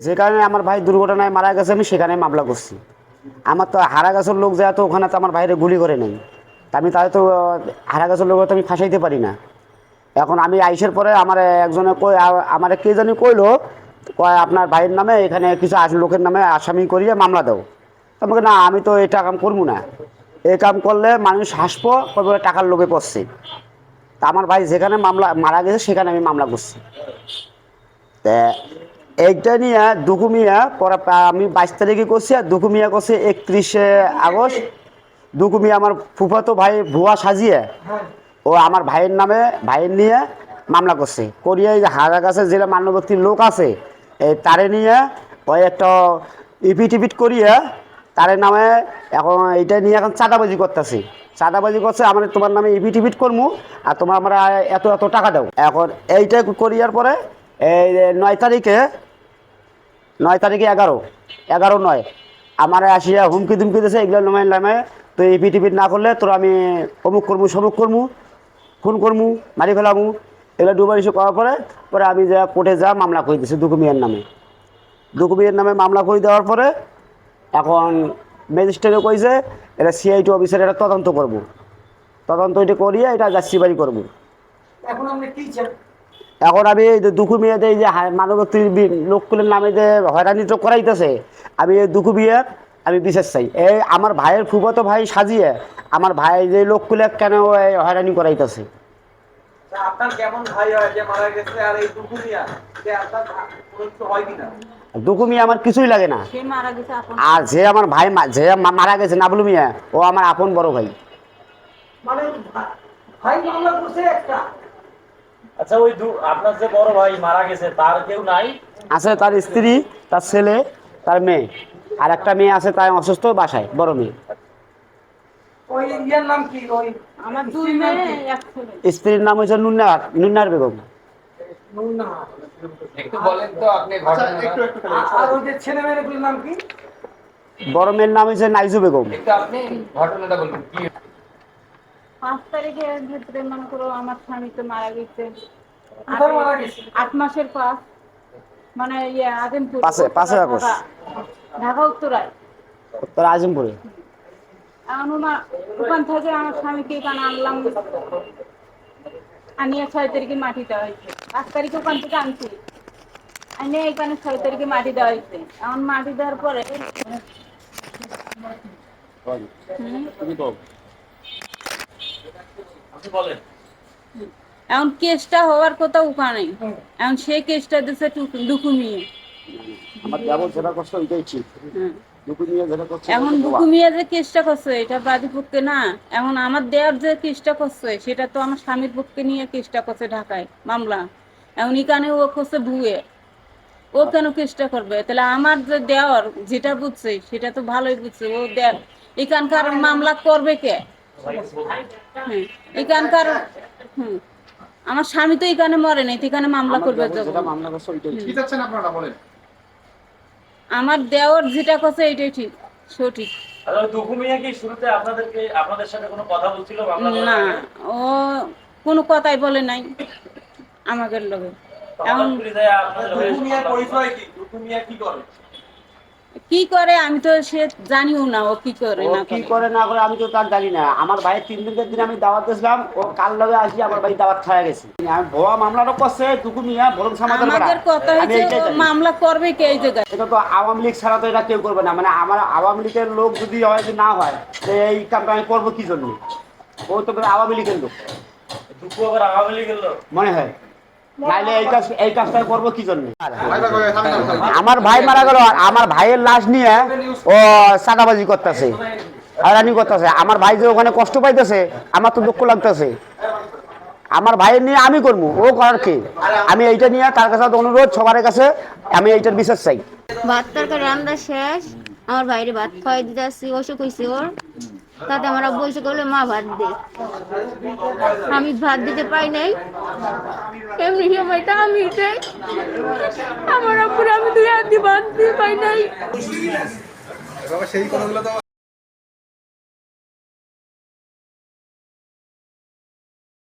যেখানে আমার ভাই দুর্ঘটনায় মারা গেছে, আমি সেখানে মামলা করছি। আমার তো হারা গাছের লোক যায় তো ওখানে তো আমার ভাইরে গুলি করে নেই। তা আমি তাহলে তো হারা গাছের লোক তো আমি ফাঁসাইতে পারি না। এখন আমি আইসের পরে আমার একজনে কই আমার কে জানি কইলো, কয় আপনার ভাইয়ের নামে এখানে কিছু লোকের নামে আসামি করিয়ে মামলা তো আমাকে না, আমি তো এটা কাম করব না। এই কাম করলে মানুষ হাসবো কবে টাকার লোভে পড়ছে। তা আমার ভাই যেখানে মামলা, মারা গেছে, সেখানে আমি মামলা করছি। তা এইটা নিয়ে দুকুমিয়া পরে আমি বাইশ তারিখে করছি আর দুকুমিয়া করছি একত্রিশে আগস্ট। দুকুমিয়া আমার ফুফাতো ভাই ভুয়া সাজিয়ে ও আমার ভাইয়ের নামে, ভাইয়ের নিয়ে মামলা করছে। করিয়ে এই যে হারা গাছে যেটা মান্যবর্তী লোক আছে, এই তারে নিয়ে ওই একটা ইপিট ইপিট করিয়ে তারে নামে এখন এইটা নিয়ে এখন চাঁদাবাজি করতেছি। চাঁদাবাজি করছে, আমার তোমার নামে ইপিট ইপিট করব আর তোমার আমরা এত এত টাকা দাও। এখন এইটা করিয়ার পরে এই নয় তারিখে নয় তারিখে এগারো। এগারো নয়। আমার আসিয়া হুমকি দুমকি দিয়েছে এগুলো নামে নামে তো এই পিটিপিট না করলে তোর আমি অমুক করব সমুক করব খুন করব মারি ফেলামু। এগুলো ইস্যু করার পরে পরে আমি যা কোর্টে যা মামলা করে দিয়েছি দুকুমিয়ার নামে। দুকুমিয়ার নামে মামলা করে দেওয়ার পরে এখন ম্যাজিস্ট্রেটে কইছে, এটা সিআইটি অফিসার এটা তদন্ত করব। তদন্ত এটা করিয়ে এটা যাচ্ছি বাড়ি করব। এখন আপনি কি এখন আমি এই যে দুঃখু মেয়েতে এই যে হা- মানবতী বি- লোকগুলোর নামে যে হয়রানি তো করাইতেছে আমি এই দুঃখু বিয়ে আমি বিশেষ চাই। এই আমার ভাইয়ের ফুফতো ভাই সাজিয়ে আমার ভাই যে লোকগুলো কেন এই হয়রানি করাইতেছে? তা আপনার কেমন ভাই যে মারা গেছে আর এই দুকুনিয়া যে আপনার কোনো কিছু কিনা? দুঃখু মিয়া আমার কিছুই লাগে না। সে মারা গেছে আপন। আর যে আমার ভাই মা- যে মারা গেছে নাবলু মিয়া ও আমার আপন বড় ভাই। মানে ভাই মামলা করছে একটা। আচ্ছা ওই আপনার যে বড় ভাই মারা গেছে তার কেউ নাই? আছে তার স্ত্রী তার ছেলে তার মেয়ে। আর একটা মেয়ে আছে তার অসুস্থ বাসায় বড় মেয়ে। ওই ইয়ার নাম কি? ওই আমার দুই মেয়ে এক ছেলে। স্ত্রীর নাম হচ্ছে নুন্নার নুন্নার বেগম। নুনা একটু বলেন তো আপনি ঘটনাটা আ- আর ওই যে ছেলে মেয়েগুলোর নাম কি? বড় মেয়ের নাম হচ্ছে নাইজু বেগম। আপনি ঘটনাটা বলুন কি পাঁচ তারিখের ভিতরে মনে করো আমার স্বামী তো মারা গেছে। কোথায় মারা গেছে? আট মাসের পাস মানে ইয়ে আদিমপুর পাশে- পাশে আগস্ট। ঢাকা- উত্তরায়। তোর আজিমপুরে। এখন ওখান থেকে আমার স্বামীকে এখানে আনলাম। আনিয়ে ছয় তারিখে মাটি দেওয়া হয়েছে। পাঁচ তারিখে ওখান থেকে আনছি। আনিয়ে এখানে ছয় তারিখে মাটি দেওয়া হয়েছে। এখন মাটি দেওয়ার পরে এখন কেসটা হওয়ার কথা ওখানে এখন সেই কেসটা দিচ্ছে ডুকুমিয়ে আমার দেবর যেটা করছে ওইটাই ঠিক। এখন যে কেসটা করছে এটা বাদী পক্ষে না। এখন আমার দেওয়ার যে কেসটা করছে সেটা তো আমার স্বামীর পক্ষে নিয়ে কেসটা করছে ঢাকায় মামলা। এখন এখানে ও করছে ভুয়ে। ও কেন কেসটা করবে? তাহলে আমার যে দেওয়ার যেটা বুঝছে সেটা তো ভালোই বুঝছে। ও দেয় এখানকার মামলা করবে কে? এখানকার হুম। আমার স্বামী তো এখানে মরে নাই এখানে মামলা করবে আমার দেওয়ার যেটা করছে এটাই ঠিক সঠিক। আচ্ছা ওই দুঃখু মিয়া কি শুরুতে আপনাদেরকে আপনাদের সাথে কোনো কথা বলছিল না ও কোনো কথাই বলে নাই আমাদের লোকে তো এখন হয়ে পরিচয় কি? কি করে? কি করে? আমি তো সে জানিও না ও কি করে না কি করে। না করে আমি তো তার জানি না। আমার ভাই তিন দিনের দিন আমি দাওয়াত দিয়েছিলাম ও কাল লগে আসি আমার ভাই দাওয়াত খাওয়া গেছে। আমি ভুয়া মামলাটা করছে দুকু মিয়া বরং সমাধান আমাদের কথা জানি। মামলা করবে কে এই জায়গায়? এটা তো আওয়ামী লীগ ছাড়া তো এটা কেউ করবে না। মানে আমার আওয়ামী লীগের লোক যদি হয় যে না হয় তো এই কামটা আমি করব কি জন্য? ও তো করে আওয়ামী লীগের লোক। দুঃখু আবার আওয়ামী লীগের লোক। মনে হয়। নাইলে এই কাজ এই কাজটা করব কি জন্য? ভাই ভাই ভাই থামেন, থামেন, থামেন। আমার ভাই মারা গেল আমার ভাইয়ের লাশ নিয়ে ও সাদাবাজি করতেছে হয়রানি করতেছে। আমার ভাই যে ওখানে কষ্ট পাইতেছে আমার তো দুঃখ লাগতেছে। আমার ভাইয়ের নিয়ে আমি করব ও করার কি? আমি এইটা নিয়ে তার কাছে অনুরোধ সবার কাছে আমি এইটার বিশ্বাস চাই। ভাত তরকারি রান্না শেষ আমার বাইরে ভাত খাওয়াই দিতে আসছি অসুখ হয়েছে ওর। তাতে আমার আব্বু করলে মা, ভাত দে। আমি ভাত দিতে পাই নাই। এমনি সময়টা আমি আমার আব্বুর আমি দুই হাত দিয়ে ভাত দিতে পাই নাই।